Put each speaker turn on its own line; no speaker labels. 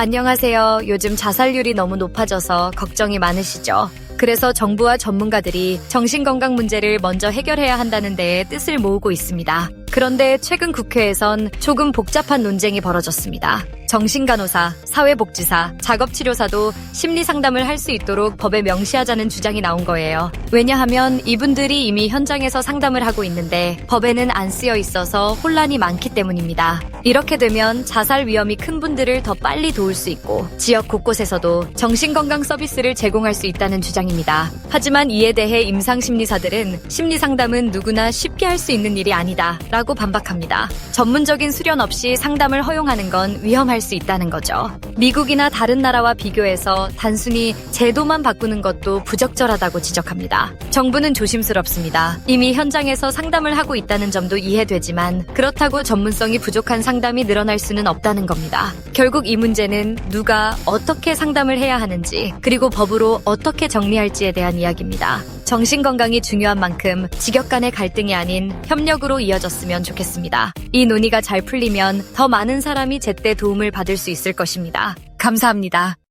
안녕하세요. 요즘 자살률이 너무 높아져서 걱정이 많으시죠? 그래서 정부와 전문가들이 정신건강 문제를 먼저 해결해야 한다는 데에 뜻을 모으고 있습니다. 그런데 최근 국회에선 조금 복잡한 논쟁이 벌어졌습니다. 정신간호사, 사회복지사, 작업치료사도 심리상담을 할 수 있도록 법에 명시하자는 주장이 나온 거예요. 왜냐하면 이분들이 이미 현장에서 상담을 하고 있는데 법에는 안 쓰여 있어서 혼란이 많기 때문입니다. 이렇게 되면 자살 위험이 큰 분들을 더 빨리 도울 수 있고 지역 곳곳에서도 정신건강 서비스를 제공할 수 있다는 주장입니다. 하지만 이에 대해 임상심리사들은 심리상담은 누구나 쉽게 할 수 있는 일이 아니다 라고 반박합니다. 전문적인 수련 없이 상담을 허용하는 건 위험할 수 있다는 거죠. 미국이나 다른 나라와 비교해서 단순히 제도만 바꾸는 것도 부적절하다고 지적합니다. 정부는 조심스럽습니다. 이미 현장에서 상담을 하고 있다는 점도 이해되지만 그렇다고 전문성이 부족한 상담이 늘어날 수는 없다는 겁니다. 결국 이 문제는 누가 어떻게 상담을 해야 하는지 그리고 법으로 어떻게 정리할지에 대한 이야기입니다. 정신 건강이 중요한 만큼 직역 간의 갈등이 아닌 협력으로 이어졌으면 좋겠습니다. 이 논의가 잘 풀리면 더 많은 사람이 제때 도움을 받을 수 있을 것입니다. 감사합니다.